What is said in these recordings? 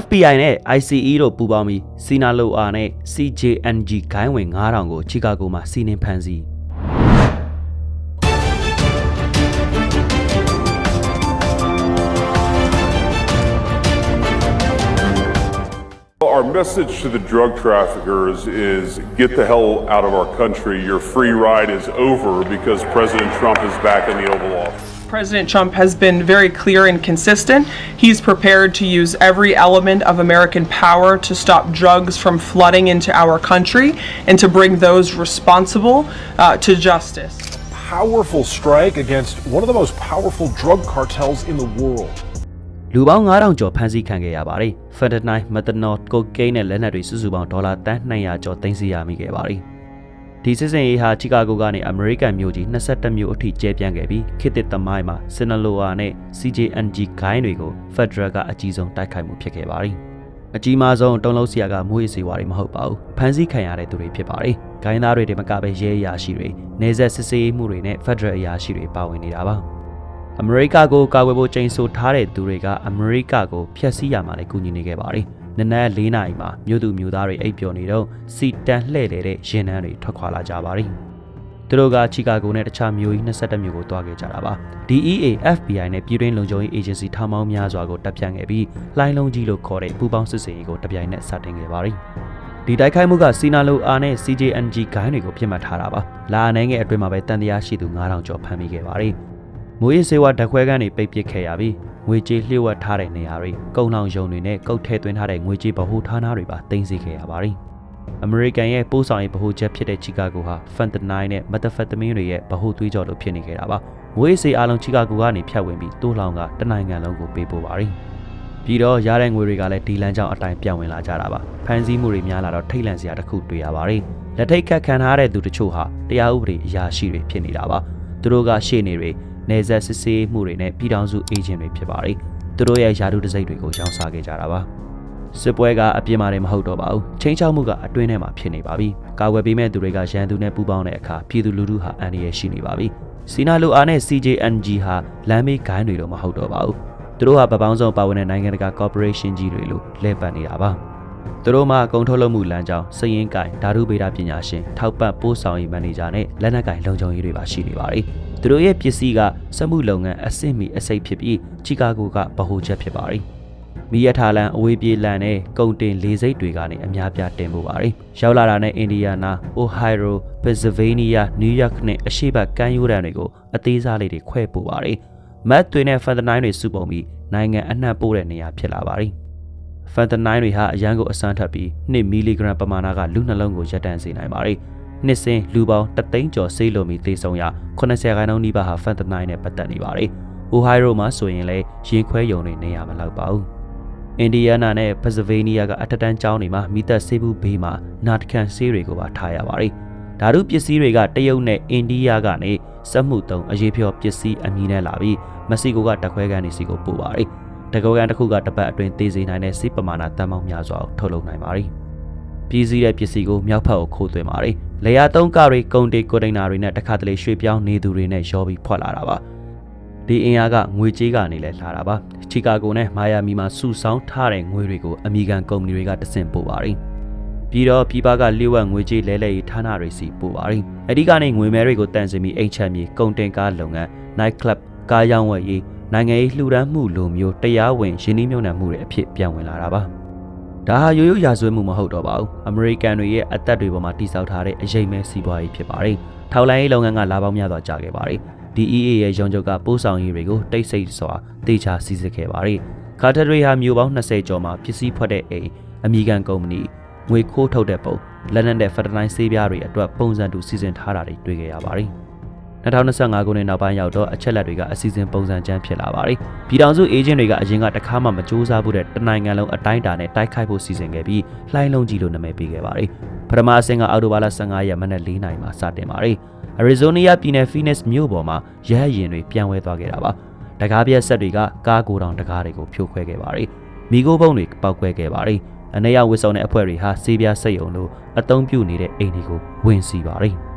FBI နဲ့ ICE တို့ပူးပေါင်းပြီးစီနာလိုအာနဲ့ CJNG ဂိုင်းဝင်9000ကိုချီကာဂိုမှာစီးနင်းဖမ်းဆီး Our message to the drug traffickers is get the hell out of our country. Your free ride is over because President Trump is back in the Oval Office. President Trump has been very clear and consistent. He's prepared to use every element of American power to stop drugs from flooding into our country and to bring those responsible uh, to justice. powerful strike against one of the most powerful drug cartels in the world. လူပေါင်း9000ကျော်ဖမ်းဆီးခံခဲ့ရပါတယ်။ Fentanyl, Methanol, Cocaine နဲ့လက်နက်တွေစုစုပေါင်းဒေါ်လာတန်း200ကျော်သိမ်းဆည်းရမိခဲ့ပါတယ်။ ဒီစစ်စင်ရေးဟာချီကာဂိုကနေအမေရိကန်မြို့ကြီး22မြို့အထိကျဲပြန့်ခဲ့ပြီးခေတ်သစ်သမိုင်းမှာ Sinaloa နဲ့ CJNG ဂိုင်းတွေကို Federal ကအကြီးဆုံးတိုက်ခိုက်မှုဖြစ်ခဲ့ပါတယ်။အကြီးမားဆုံးတုံးလုံးဆရာကမွေးစေဝါတွေမဟုတ်ပါဘူး။ဖမ်းဆီးခံရတဲ့သူတွေဖြစ်ပါတယ်။ဂိုင်းသားတွေတမကပဲရဲအရာရှိတွေနေဆက်စစ်ဆေးမှုတွေနဲ့ Federal အရာရှိတွေပါဝင်နေတာပါ။အမေရိကကိုကာကွယ်ဖို့ချိန်ဆထားတဲ့သူတွေကအမေရိကကိုဖျက်ဆီးရမှာလည်းကူညီနေခဲ့ပါတယ်။ နနက်၄နာရီမှာမြို့သူမြို့သားတွေအိပ်ပျော်နေတော့စီတန်လှည့်လေတဲ့ရင်နှန်းတွေထွက်ခွာလာကြပါတယ်။သူတို့ကချီကာဂိုနဲ့တခြားမြို့ကြီး22မြို့ကိုတွားခဲ့ကြတာပါ။ DEA, FBI နဲ့ပြည်တွင်းလုံခြုံရေး agency ထောင်ပေါင်းများစွာကိုတပ်ဖြန့်ခဲ့ပြီးလှိုင်းလုံးကြီးလို့ခေါ်တဲ့ပူးပေါင်းစစ်စေးရေးကိုတပြိုင်နက်စတင်ခဲ့ပါတယ်။ဒီတိုက်ခိုက်မှုကစီနာလိုအာနဲ့ CJNG ဂိုင်းတွေကိုပြစ်မှတ်ထားတာပါ။လာအနေငယ်အတွင်းမှာပဲတန်တရားရှိသူ9000ကျော်ဖမ်းမိခဲ့ပါတယ်။မွေးစေဝါဓာတ်ခွဲခန်းတွေပိတ်ပစ်ခဲ့ရပြီး ငွေကြေးလျှို့ဝှက်ထားတဲ့နေရာတွေကုန်လောင်ရုံတွေနဲ့ကုတ်ထဲသွင်းထားတဲ့ငွေကြေးဗဟိုဌာနတွေပါတင်စီခဲ့ရပါတယ်။အမေရိကန်ရဲ့ပို့ဆောင်ရေးဗဟိုချက်ဖြစ်တဲ့ချီကာဂိုဟာဖန်တနိုင်းနဲ့မက်သဖက်တမင်းတွေရဲ့ဗဟိုသွေးကြောလိုဖြစ်နေခဲ့တာပါ။မွေးစေအားလုံးချီကာဂိုကနေဖြတ်ဝင်ပြီးတိုးလောင်ကတနိုင်ငံလုံးကိုပေးပို့ပါတယ်။ပြီးတော့ရတဲ့ငွေတွေကလည်းဒီလမ်းကြောင်းအတိုင်းပြောင်းဝင်လာကြတာပါဖန်စည်းမှုတွေများလာတော့ထိတ်လန့်စရာတစ်ခုတွေ့ရပါတယ်လက်ထိတ်ခတ်ခံထားတဲ့သူတချို့ဟာတရားဥပဒေအရာရှိတွေဖြစ်နေတာပါသူတို့ကရှေ့နေတွေ နေဆက်စစ်ဆေးမှုတွေနဲ့ပြည်ထောင်စုအေဂျင့်တွေဖြစ်ပါတယ်သူတို့ရဲ့ယာတုတစိမ့်တွေကိုရောင်းစားခဲ့ကြတာပါစစ်ပွဲကအပြစ်မှာတွေမဟုတ်တော့ပါဘူးချင်းချောက်မှုကအတွင်းထဲမှာဖြစ်နေပါပြီကာဝယ်ပေးမဲ့သူတွေကရန်သူနဲ့ပူးပေါင်းတဲ့အခါပြည်သူလူထုဟာအန္တရာယ်ရှိနေပါပြီစီနာလိုအာနဲ့ CJNG ဟာလမ်းမေးဂိုင်းတွေတော့မဟုတ်တော့ပါဘူးသူတို့ဟာဗပောင်းဆောင်ပါဝင်တဲ့နိုင်ငံတကာ corporation ကြီးတွေလို့လဲပတ်နေတာပါသူတို့မှာကုန်ထုတ်လုပ်မှုလမ်းကြောင်းစည်ရင်ကိုင်ဓာတုဗေဒပညာရှင်ထောက်ပံ့ပို့ဆောင်ရေးမန်နေဂျာနဲ့လက်နက်ကင်လုံခြုံရေးတွေပါရှိနေပါတယ် သူတို့ရဲ့ပစ္စည်းကစက်မှုလုပ်ငန်းအဆင့်မီအစိတ်ဖြစ်ပြီးချီကာဂိုကဗဟိုချက်ဖြစ်ပါတယ်မီးရထားလန်အဝေးပြေးလန်နဲ့ကုန်တင်လေစိတ်တွေကနေအများပြားတင်ပို့ပါတယ်။ရောက်လာတာနဲ့အင်ဒီယာနာ၊အိုဟိုင်ရို၊ပင်ဆယ်ဗေးနီးယား၊နယူးယောက်နဲ့အရှေ့ဘက်ကမ်းရိုးတန်းတွေကိုအသေးစားလေးတွေခွဲပို့ပါတယ်။မတ်တွေနဲ့ဖန်တနိုင်းတွေစုပုံပြီးနိုင်ငံအနှံ့ပို့တဲ့နေရာဖြစ်လာပါတယ်။ဖန်တနိုင်းတွေဟာအရန်ကိုအစမ်းထပ်ပြီး2မီလီဂရမ်ပမာဏကလူနှလုံးကိုရပ်တန့်စေနိုင်ပါတယ်။ နှစ်စဉ်လူပေါင်းတသိန်းကျော်ဆေးလိုမီသေဆုံးရ80ခိုင်နှုန်းနီးပါးဟာဖန်တနိုင်းနဲ့ပတ်သက်နေပါတယ်။အိုဟိုင်ရိုမှာဆိုရင်လည်းရင်ခွဲယုံတွေနေရမလောက်ပါဘူး။အင်ဒီယာနာနဲ့ပက်ဆယ်ဗေးနီးယားကအထက်တန်းကျောင်းတွေမှာမိသက်ဆေးဘူးဘေးမှာနာတကန်ဆေးတွေကိုပါထားရပါတယ်။ဓာတုပစ္စည်းတွေကတရုတ်နဲ့အိန္ဒိယကနေစက်မှုတုံးအရေးဖြောပစ္စည်းအမည်နဲ့လာပြီးမက္ဆီကိုကတခွဲကန်နေစီကိုပို့ပါတယ်။တကောကန်တစ်ခုကတစ်ပတ်အတွင်းသေးစေနိုင်တဲ့ဆေးပမာဏတန်ပေါင်းများစွာကိုထုတ်လုပ်နိုင်ပါတယ်။ပြည်စည်းတဲ့ပစ္စည်းကိုမြောက်ဖက်ကိုခိုးသွင်းပါတယ်။ လေယာသုံးကားတွေကိုန်တေကိုတိန်နာတွေနဲ့တခါတလေရွှေ့ပြောင်းနေသူတွေနဲ့ရောပြီးဖွက်လာတာပါ။ဒီအင်အားကငွေကြေးကနေလဲလာတာပါချီကာဂိုနဲ့မိုင်ယာမီမှာစုဆောင်းထားတဲ့ငွေတွေကိုအမေရိကန်ကုမ္ပဏီတွေကတဆင့်ပို့ပါတယ်ပြီးတော့ပြည်ပကလျှို့ဝှက်ငွေကြေးလဲလှယ်ရေးဌာနတွေစီပို့ပါတယ်အဓိကနေငွေမဲတွေကိုတန်ဆင်ပြီးအိမ်ချမ်းမြေကုန်တင်ကားလုပ်ငန်း night club ကားရောင်းဝယ်ရေးနိုင်ငံရေးလှူဒန်းမှုလိုမျိုးတရားဝင်ရင်းနှီးမြှုပ်နှံမှုတွေအဖြစ်ပြန်ဝင်လာတာပါ ဒါဟာရိုးရိုးရာဇဝတ်မှုမဟုတ်တော့ပါဘူးအမေရိကန်တွေရဲ့အသက်တွေပေါ်မှာတိစောက်ထားတဲ့အရေးမဲစီးပွားရေးဖြစ်ပါတယ်ထောက်လိုင်းရေးလုပ်ငန်းကလာပေါင်းများစွာကြာခဲ့ပါတယ် DEA ရဲ့ရုံးချုပ်ကပို့ဆောင်ရေးတွေကိုတိတ်ဆိတ်စွာတေချာစီစစ်ခဲ့ပါတယ်။ကာတာတွေဟာမျိုးပေါင်း20ကျော်မှာပစ္စည်းဖွက်တဲ့အိမ်အမေရိကန်ကုမ္ပဏီငွေခိုးထုတ်တဲ့ပုံလက်နက်နဲ့ဖက်တနိုင်းဆေးပြားတွေအတွက်ပုံစံတူစီစဉ်ထားတာတွေတွေ့ခဲ့ရပါတယ်။ 2025ခုနှစ်နောက်ပိုင်းရောက်တော့အချက်လက်တွေကအစီအစဉ်ပုံစံကျန်းဖြစ်လာပါတယ်။ပြည်ထောင်စုအေဂျင့်တွေကအရင်ကတခါမှမစူးစမ်းဘူးတဲ့တနိုင်ငံလုံးအတိုင်းအတာနဲ့တိုက်ခိုက်ဖို့စီစဉ်ခဲ့ပြီးလှိုင်းလုံးကြီးလို့နာမည်ပေးခဲ့ပါတယ်။ပထမအဆင့်ကအော်တိုဘာလ15ရက်မနက်4နာရီမှာစတင်ပါတယ်။ Arizona ပြည်နယ် Phoenix မြို့ပေါ်မှာရဟတ်ယာဉ်တွေပြန်ဝဲသွားခဲ့တာပါ။တကားပြက်ဆက်တွေကကားကိုယ်တောင်တကားတွေကိုဖြိုခွဲခဲ့ပါတယ်။မိโก้ပုံတွေပောက်ကွဲခဲ့ပါတယ်။အနေရဝစ်ဆောင်တဲ့အဖွဲ့တွေဟာစေးပြားစိတ်ုံလို့အသုံးပြုနေတဲ့အိမ်တွေကိုဝင်စီပါတယ်။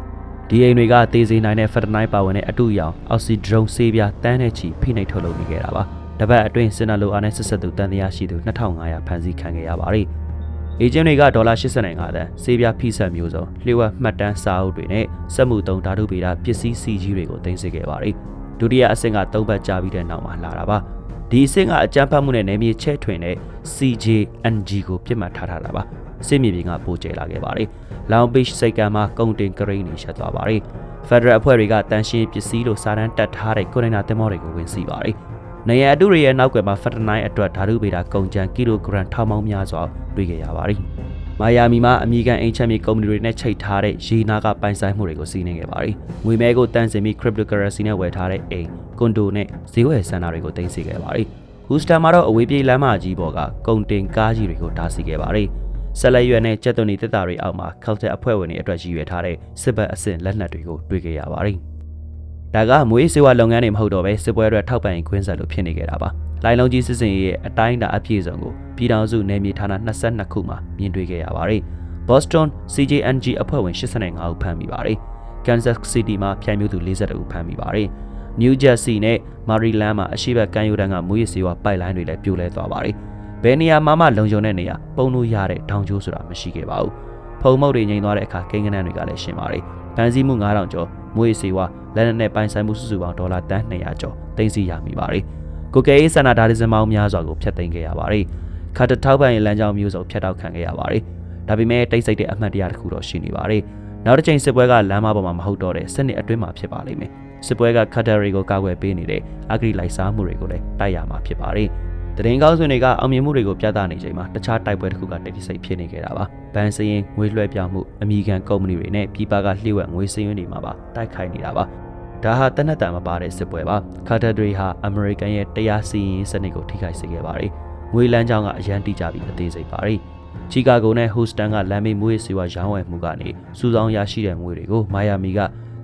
ဒီအိမ်တွေကတေးစေနိုင်တဲ့ဖက်တနိုင်းပါဝင်တဲ့အတူရောင်အောက်ဆီဒရုန်းစေးပြားတန်းတဲ့ချီဖိနှိပ်ထုတ်လုပ်နေခဲ့တာပါ။တတပတ်အတွင်းစင်နာလိုအားနဲ့ဆက်ဆက်သူတန်တရားရှိသူ2500ဖမ်းဆီးခံခဲ့ရပါတယ်။အေဂျင့်တွေကဒေါ်လာ85သန်းစေးပြားဖိဆက်မျိုးစုံလျှို့ဝှက်မှတ်တမ်းစာအုပ်တွေနဲ့စက်မှုသုံးဓာတုဗေဒပစ္စည်းစီကြီးတွေကိုတင်ဆက်ခဲ့ပါတယ်။ဒုတိယအဆင့်က၃ပတ်ကြာပြီးတဲ့နောက်မှာလာတာပါ။ဒီအဆင့်ကအကြမ်းဖက်မှုနဲ့နယ်မြေချဲ့ထွင်တဲ့ CJNG ကိုပြစ်မှတ်ထားထားတာပါ။ စစ်မြေပြင်ကပိုကျဲလာခဲ့ပါတယ်။ Long Beach စိတ်ကမ်းမှာကုန်တင်ကရိန်းတွေရှက်သွားပါတယ်။ Federal အဖွဲ့တွေကတန်ရှင်းပစ္စည်းလို့စာတမ်းတက်ထားတဲ့ကွန်တိန်နာသင်္ဘောတွေကိုဝင်စီပါတယ်။နေရအတုတွေရဲ့နောက်ကွယ်မှာဖက်တနိုင်းအတွက်ဓာတုဗေဒကုန်ကျန်ကီလိုဂရမ်ထောင်ပေါင်းများစွာတွေ့ခဲ့ရပါတယ်။မိုင်ယာမီမှာအမေရိကန်အိမ်ချက်မြေကုမ္ပဏီတွေနဲ့ချိတ်ထားတဲ့ရေနာကပိုင်ဆိုင်မှုတွေကိုစီးနှင်းခဲ့ပါတယ်။ငွေမဲကိုတန်စင်ပြီး cryptocurrency နဲ့ဝယ်ထားတဲ့အိမ်၊ကွန်ဒိုနဲ့ဈေးဝယ်စင်တာတွေကိုတင်စီခဲ့ပါတယ်။ဟူစတန်မှာတော့အဝေးပြေးလမ်းမကြီးပေါ်ကကုန်တင်ကားကြီးတွေကိုတားဆီးခဲ့ပါတယ်။ ဆက်လက်ရွယ်နဲ့ကြက်သွန်ဤတက်တာတွေအောက်မှာ Celtic အဖွဲ့ဝင်တွေအတွက်ရည်ရွယ်ထားတဲ့စစ်ဘက်အဆင့်လက်နက်တွေကိုတွေ့ခဲ့ရပါတယ်။ဒါကမွေးစေဝါလုပ်ငန်းတွေမဟုတ်တော့ပဲစစ်ပွဲအတွက်ထောက်ပံ့ရင်ခွင့်ဆက်လို့ဖြစ်နေကြတာပါ။လိုင်လုံးကြီးစစ်စင်ရဲ့အတိုင်းအတာအပြည့်စုံကိုပြည်ထောင်စုနယ်မြေဌာန22ခုမှာမြင်တွေ့ခဲ့ရပါတယ်။ Boston CJNG အဖွဲ့ဝင်85ဦးဖမ်းမိပါတယ်။ Kansas City မှာဖြိုင်မျိုးသူ42ဦးဖမ်းမိပါတယ်။ New Jersey နဲ့ Maryland မှာအရှိတ်ကမ်းရိုးတန်းကမွေးစေဝါပိုက်လိုင်းတွေလည်းပြိုလဲသွားပါတယ်။ ဘယ်နေရာမှာမှလုံခြုံတဲ့နေရာပုံလို့ရတဲ့ထောင်ကျိုးဆိုတာမရှိခဲ့ပါဘူး။ဖုံမုတ်တွေငိန်သွားတဲ့အခါကိန်းကနန်းတွေကလည်းရှင်းပါတယ်။ဗန်စီမှု9000ကျော်မွေးစေဝါလက်နက်နဲ့ပိုင်ဆိုင်မှုစုစုပေါင်းဒေါ်လာတန်း200ကျော်သိမ်းဆည်းရမိပါတယ်။ကိုကဲအေးဆန္ဒဒါရီဇင်မောင်းများစွာကိုဖျက်သိမ်းခဲ့ရပါတယ်။ခါတထောက်ပံ့ရေးလမ်းကြောင်းမျိုးစုံဖျက်တောက်ခံခဲ့ရပါတယ်။ဒါပေမဲ့တိတ်ဆိတ်တဲ့အမှတ်တရတစ်ခုတော့ရှိနေပါတယ်။နောက်တစ်ချိန်စစ်ပွဲကလမ်းမပေါ်မှာမဟုတ်တော့တဲ့စနစ်အတွင်းမှာဖြစ်ပါလိမ့်မယ်။စစ်ပွဲကခတ်တာတွေကိုကာကွယ်ပေးနေတဲ့အဂရိလိုက်စားမှုတွေကိုလည်းတိုက်ရမှာဖြစ်ပါတယ်။ တရင်ကောင်းဆွေတွေကအောင်မြင်မှုတွေကိုပြသနေချိန်မှာတခြားတိုက်ပွဲတစ်ခုကတိတ်ဆိတ်ဖြစ်နေခဲ့တာပါ။ဘန်စရင်ငွေလွှဲပြောင်းမှုအမိကန်ကုမ္ပဏီတွေနဲ့ပြည်ပကလျှို့ဝှက်ငွေစည်းရင်းတွေမှာပါတိုက်ခိုက်နေတာပါ။ဒါဟာတနက်တန်မပါတဲ့စစ်ပွဲပါ။ခါတာတွေဟာအမေရိကန်ရဲ့တရားစီရင်စနစ်ကိုထိခိုက်စေခဲ့ပါတယ်။ငွေလမ်းကြောင်းကအရန်တိကြပြီးအသေးစိတ်ပါတယ်။ချီကာဂိုနဲ့ဟူစတန်ကလမ်းမေးမွေးစေဝါရောင်းဝယ်မှုကနေစူဆောင်းရရှိတဲ့ငွေတွေကိုမိုင်ယာမီက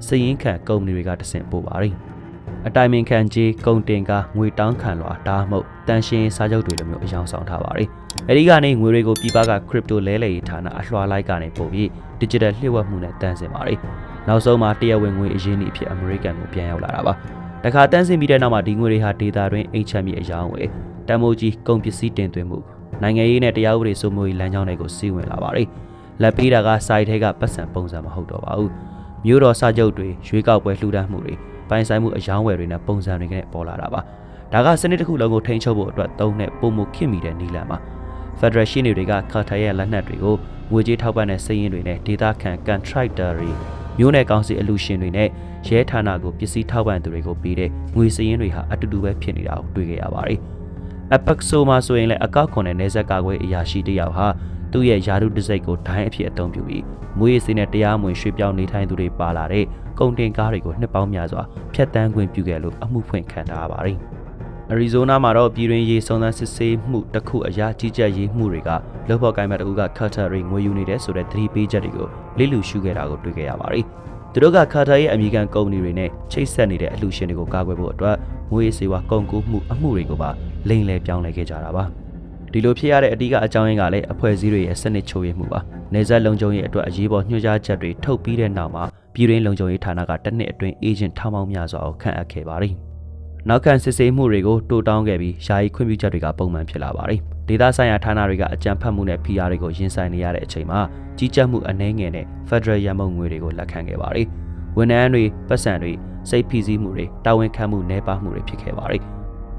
စည်ရင်းခံကုမ္ပဏီတွေကတဆင့်ပို့ပါတယ်။ အတိုင်ပင်ခံကြီးကုန်တင်ကငွေတောင်းခံလွှာဒါမှမဟုတ်တန်ရှင်းစားချုပ်တွေလိုမျိုးအယောင်ဆောင်ထားပါတယ်။အဲဒီကနေငွေတွေကိုပြည်ပက crypto လဲလှယ်ရေးဌာနအလွှာလိုက်ကနေပို့ပြီး digital လျှို့ဝှက်မှုနဲ့တန်းစင်ပါတယ်။နောက်ဆုံးမှာတရားဝင်ငွေအရင်းအဖြစ်အမေရိကန်ကိုပြန်ရောက်လာတာပါ။တခါတန်းစင်ပြီးတဲ့နောက်မှာဒီငွေတွေဟာဒေတာတွင်အိတ်ချက်မြေအယောင်ဝယ်တန်မိုးကြီးကုန်ပစ္စည်းတင်သွင်းမှုနိုင်ငံရေးနဲ့တရားဥပဒေစိုးမိုးရေးလမ်းကြောင်းတွေကိုစီးဝင်လာပါတယ်။လက်ပေးတာကစိုက်ထဲကပတ်စံပုံစံမဟုတ်တော့ပါဘူး။မျိုးတော်စာချုပ်တွေရွေးကောက်ပွဲလှူဒါန်းမှုတွေ ပိုင်ဆိုင်မှုအယောင်းဝယ်တွေနဲ့ပုံစံတွေနဲ့ပေါ်လာတာပါ။ဒါကစနစ်တစ်ခုလုံးကိုထိန်းချုပ်ဖို့အတွက်သုံးတဲ့ပုံမှုခင်မိတဲ့နည်းလမ်းပါ။ Federation တွေကကာတာရဲ့လက်နက်တွေကိုငွေကြေးထောက်ပံ့တဲ့စည်ရင်းတွေနဲ့ဒေတာခံ contractor တွေမျိုးနယ်ကောင်စီအလူရှင်တွေနဲ့ရဲဌာနကိုပစ္စည်းထောက်ပံ့သူတွေကိုပေးတဲ့ငွေစည်ရင်းတွေဟာအတူတူပဲဖြစ်နေတာကိုတွေ့ခဲ့ရပါတယ်။ Apex ဆိုမှာဆိုရင်လည်းအကောက်ခွန်တဲ့နေဆက်ကာကွယ်အရာရှိတယောက်ဟာ သူ့ရဲ့ယာရုတစိတ်ကိုဒိုင်းအဖြစ်အသုံးပြုပြီးမွေးစင်းနဲ့တရားမဝင်ရွှေ့ပြောင်းနေထိုင်သူတွေပါလာတဲ့ကုန်တင်ကားတွေကိုနှစ်ပေါင်းများစွာဖျက်ဆီးခွင့်ပြုခဲ့လို့အမှုဖွင့်ခံထားရပါတယ်။အရီဇိုနာမှာတော့ပြည်တွင်းရေးစုံစမ်းစစ်ဆေးမှုတစ်ခုအရာကြီးကြပ်ရေးမှုတွေကလောဘော့ကိုင်းမတ်တကူကကာတာရီငွေယူနေတဲ့ဆိုတဲ့သတိပေးချက်တွေကိုလိလူရှုခဲ့တာကိုတွေ့ခဲ့ရပါတယ်။သူတို့ကကာတာရဲ့အမေရိကန်ကုမ္ပဏီတွေနဲ့ချိတ်ဆက်နေတဲ့အလှူရှင်တွေကိုကာကွယ်ဖို့အတွက်ငွေစေဝါကုန်ကူးမှုအမှုတွေကိုပါလိမ်လည်ပြောင်းလဲခဲ့ကြတာပါ။ ဒီလိုဖြစ်ရတဲ့အဓိကအကြောင်းရင်းကလည်းအဖွဲ့အစည်းတွေရဲ့စနစ်ချိုးရမှုပါ။နေဆက်လုံခြုံရေးအတွက်အရေးပေါ်ညွှန်ကြားချက်တွေထုတ်ပြီးတဲ့နောက်မှာပြည်တွင်းလုံခြုံရေးဌာနကတစ်နှစ်အတွင်းအေဂျင့်ထောင်ပေါင်းများစွာကိုခန့်အပ်ခဲ့ပါတယ်။နောက်ခံစစ်ဆေးမှုတွေကိုတိုးတောင်းခဲ့ပြီးယာယီခွင့်ပြုချက်တွေကပုံမှန်ဖြစ်လာပါတယ်။ဒေသဆိုင်ရာဌာနတွေကအကြံဖတ်မှုနဲ့ PR တွေကိုရင်ဆိုင်နေရတဲ့အချိန်မှာကြီးကြပ်မှုအနှဲငယ်နဲ့ Federal ရမုံငွေတွေကိုလက်ခံခဲ့ပါတယ်။ဝန်ထမ်းတွေပတ်စံတွေစိတ်ဖိစီးမှုတွေတာဝန်ခံမှုနှဲပါမှုတွေဖြစ်ခဲ့ပါတယ်။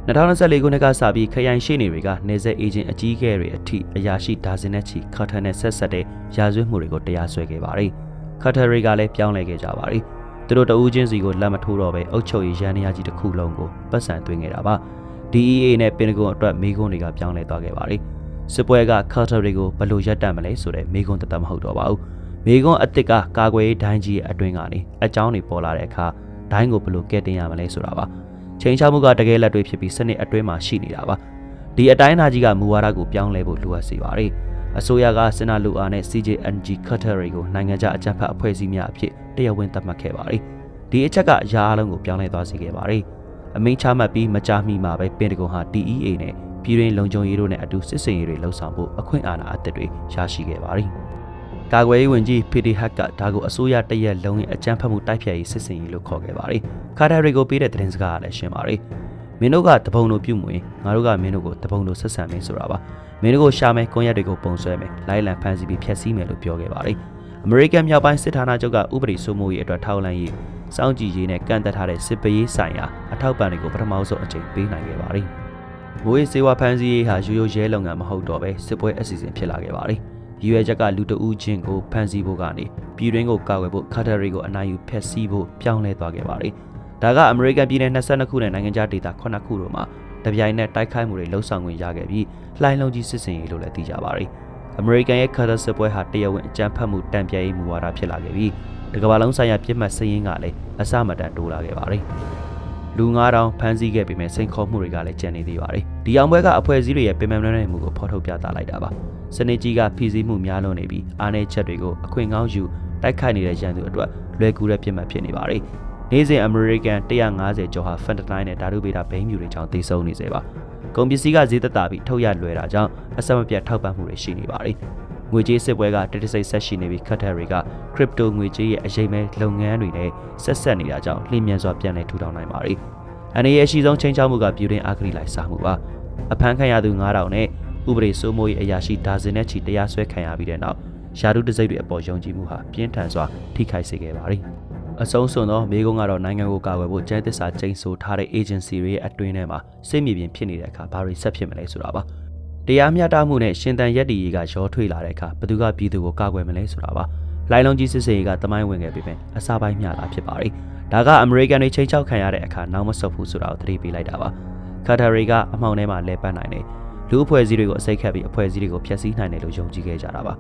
2024ခုနှစ်ကစပြီးခရိုင်ရှိနေတွေကနေဆက်အေဂျင့်အကြီးအကဲတွေအထိအရာရှိဒါဇင်နဲ့ချီခါထန်နဲ့ဆက်ဆက်တဲ့ရာဇဝတ်မှုတွေကိုတရားစွဲခဲ့ပါတယ်။ခါထရီကလည်းပြောင်းလဲခဲ့ကြပါတယ်။သူတို့တဦးချင်းစီကိုလက်မထိုးတော့ပဲအုပ်ချုပ်ရေးရန်ရာကြီးတစ်ခုလုံးကိုပတ်စံသွင်းခဲ့တာပါ။ DEA နဲ့ပင်တဂွန်အတွက်မိကွန်းတွေကပြောင်းလဲသွားခဲ့ပါတယ်။စစ်ပွဲကခါထရီကိုဘယ်လိုရပ်တန့်မလဲဆိုတဲ့မိကွန်းတသက်မဟုတ်တော့ပါဘူး။မိကွန်းအစ်စ်ကကာကွယ်ရေးဒိုင်းကြီးရဲ့အတွင်းကနေအကြောင်းတွေပေါ်လာတဲ့အခါဒိုင်းကိုဘယ်လိုကဲတင်ရမလဲဆိုတာပါ။ ချိန်ချမှုကတကယ်လက်တွေ့ဖြစ်ပြီးစနစ်အတွင်းမှာရှိနေတာပါဒီအတိုင်းအတာကြီးကမူဝါဒကိုပြောင်းလဲဖို့လိုအပ်စေပါတယ်အစိုးရကစင်နာလူအားနဲ့ CJNG Qatar ကိုနိုင်ငံခြားအကြမ်းဖက်အဖွဲ့အစည်းများအဖြစ်တရားဝင်သတ်မှတ်ခဲ့ပါတယ်ဒီအချက်ကအရာအလုံးကိုပြောင်းလဲသွားစေခဲ့ပါတယ်အမိန့်ချမှတ်ပြီးမကြာမီမှာပဲပင်တဂွန်ဟာ DEA နဲ့ပြည်တွင်းလုံခြုံရေးတို့နဲ့အတူစစ်စင်ရေးတွေလှုပ်ဆောင်ဖို့အခွင့်အာဏာအသစ်တွေရရှိခဲ့ပါတယ် ကာကွယ်ရေးဝန်ကြီးဖီတီဟတ်ကဒါကိုအစိုးရတရက်လုံးရဲ့အကြမ်းဖက်မှုတိုက်ဖျက်ရေးစစ်စင်ရေးလို့ခေါ်ခဲ့ပါတယ်။ခါတာရီကိုပေးတဲ့သတင်းစကားကလည်းရှင်းပါတယ်။မင်းတို့ကတပုံလိုပြုတ်မွေငါတို့ကမင်းတို့ကိုတပုံလိုဆက်ဆံမယ်ဆိုတာပါမင်းတို့ကိုရှာမယ်ကွန်ရက်တွေကိုပုံဆွဲမယ်လိုက်လံဖမ်းဆီးပြီးဖျက်ဆီးမယ်လို့ပြောခဲ့ပါတယ်အမေရိကန်မြောက်ပိုင်းစစ်ဌာနချုပ်ကဥပဒေစိုးမိုးရေးအတွက်ထောက်လှမ်းရေးစောင့်ကြည့်ရေးနဲ့ကန့်သက်ထားတဲ့စစ်ပေးရေးဆိုင်ရာအထောက်ပံ့တွေကိုပထမဆုံးအကြိမ်ပေးနိုင်ခဲ့ပါတယ်မိုးရေးစေဝါဖမ်းဆီးရေးဟာရိုးရိုးရဲလုပ်ငန်းမဟုတ်တော့ပဲစစ်ပွဲအစီအစဉ်ဖြစ်လာခဲ့ပါတယ် ရည်ရွယ်ချက်ကလူတဦးချင်းကိုဖမ်းဆီးဖို့ကနေပြည်တွင်းကိုကာကွယ်ဖို့ခါတရီကိုအနိုင်ယူဖျက်ဆီးဖို့ပြောင်းလဲသွားခဲ့ပါတယ်။ဒါကအမေရိကန်ပြည်နယ်22ခုနဲ့နိုင်ငံခြားဒေသ9ခုတို့မှာတပြိုင်နက်တိုက်ခိုက်မှုတွေလှုပ်ဆောင်ခွင့်ရခဲ့ပြီးလှိုင်းလုံးကြီးစစ်စင်ရေးလို့လည်းသိကြပါတယ်။အမေရိကန်ရဲ့ခါတစစ်ပွဲဟာတရားဝင်အကြမ်းဖက်မှုတံပြဲရေးမူဝါဒဖြစ်လာခဲ့ပြီးဒီကမ္ဘာလုံးဆိုင်ရာပြစ်မှတ်စည်ရင်းကလည်းအစမတန်တိုးလာခဲ့ပါတယ်။ လူ9000ဖမ်းဆီးခဲ့ပေမဲ့စိန်ခေါ်မှုတွေကလည်းကျန်နေသေးပါတယ်။ဒီအောင်ပွဲကအဖွဲ့အစည်းတွေရဲ့ပြင်ပန်းနေမှုကိုဖော်ထုတ်ပြသလိုက်တာပါ။စနေကြီးကဖီစီမှုများလွန်နေပြီးအားနည်းချက်တွေကိုအခွင့်ကောင်းယူတိုက်ခိုက်နေတဲ့ရန်သူအတွက်လွယ်ကူတဲ့ပြစ်မှတ်ဖြစ်နေပါတယ်။နေ့စဉ်အမေရိကန်150ကျော်ဟာဖန်တနိုင်းနဲ့ဓာတုဗေဒဘိန်းမြူတွေကြောင့်သေဆုံးနေစေပါ။ကုန်ပစ္စည်းကဈေးသက်သာပြီးထုတ်ရလွယ်တာကြောင့်အဆက်မပြတ်ထောက်ပံ့မှုတွေရှိနေပါတယ်။ ငွေကြေးစစ်ပွဲကတတိစိတ်ဆက်ရှိနေပြီးခက်ထတွေကခရစ်ပတိုငွေကြေးရဲ့အရေးမဲ့လုပ်ငန်းတွေနဲ့ဆက်ဆက်နေတာကြောင့်လျင်မြန်စွာပြန်လည်ထူထောင်နိုင်ပါတယ်။အနေရဲ့အရှိဆုံးချိန်ချောက်မှုကပြည်တွင်းအာခရီလိုက်စားမှုပါ။အဖမ်းခံရသူ9000နဲ့ဥပဒေစိုးမိုးရေးအရာရှိဒါဇင်နဲ့ချီတရားစွဲခံရပြီးတဲ့နောက်ယာတုတစိမ့်တွေအပေါ်ယုံကြည်မှုဟာပြင်းထန်စွာထိခိုက်စေခဲ့ပါတယ်။အဆုံးစွန်သောမိကုံးကတော့နိုင်ငံကိုကာကွယ်ဖို့ကျန်းသစ္စာကျိန်ဆိုထားတဲ့ agency တွေရဲ့အတွင်းထဲမှာစိတ်မြေပြင်ဖြစ်နေတဲ့အခါဘာတွေဆက်ဖြစ်မလဲဆိုတာပါ။ တရားမျှတမှုနဲ့ရှင်တန်ရက်တီရေးကရောထွေးလာတဲ့အခါဘသူကပြည်သူကိုကာကွယ်မလဲဆိုတာပါ။လိုင်လုံးကြီးစစ်စေးကတမိုင်းဝင်ခဲ့ပြီပဲအစားပိုင်းမျှတာဖြစ်ပါတယ်။ဒါကအမေရိကန်တွေချိန်ချောက်ခံရတဲ့အခါနောက်မဆုတ်ဘူးဆိုတာကိုသတိပေးလိုက်တာပါ။ကာတာရီကအမှောင်ထဲမှာလဲပတ်နိုင်တယ်လူအဖွဲ့အစည်းတွေကိုအစိတ်ခတ်ပြီးအဖွဲ့အစည်းတွေကိုဖျက်ဆီးနိုင်တယ်လို့ယုံကြည်ခဲ့ကြတာပါ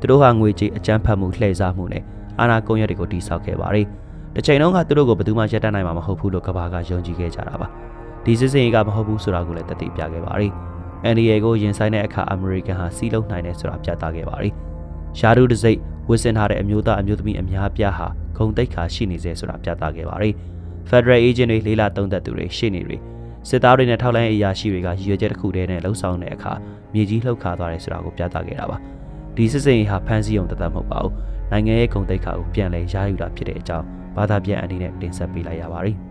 သူတို့ဟာငွေကြေးအကြမ်းဖက်မှုလှည့်စားမှုနဲ့အာဏာကုန်ရက်တွေကိုတိစောက်ခဲ့ပါတယ်တစ်ချိန်လုံးကသူတို့ကိုဘယ်သူမှရပ်တန့်နိုင်မှာမဟုတ်ဘူးလို့ကဘာကယုံကြည်ခဲ့ကြတာပါဒီစစ်စင်ရေးကမဟုတ်ဘူးဆိုတာကိုလည်းတသိပြခဲ့ပါတယ် အန်ဒီယေကိုရင်ဆိုင်တဲ့အခါအမေရိကန်ဟာစီးလုံးနိုင်တယ်ဆိုတာပြသခဲ့ပါတယ်ရှာဒူးတစိတ်ဝစ်စင်ထားတဲ့အမျိုးသားအမျိုးသမီးအများပြားဟာဂုံတိတ်ခါရှိနေစေဆိုတာပြသခဲ့ပါတယ် Federal Agent တွေလေးလာသုံးသက်သူတွေရှေ့နေတွေစစ်သားတွေနဲ့ထောက်လိုင်းအရာရှိတွေကရည်ရွယ်ချက်တစ်ခုတည်းနဲ့လှုပ်ဆောင်တဲ့အခါမြေကြီးလှုပ်ခါသွားတယ်ဆိုတာကိုပြသခဲ့တာပါဒီစစ်စင်ရေးဟာဖမ်းဆီးုံတသက်မဟုတ်ပါဘူးနိုင်ငံရဲ့ဂုဏ်သိက္ခာကိုပြန်လည်ရယူတာဖြစ်တဲ့အကြောင်းဘာသာပြန်အနေနဲ့တင်ဆက်ပေးလိုက်ရပါတယ်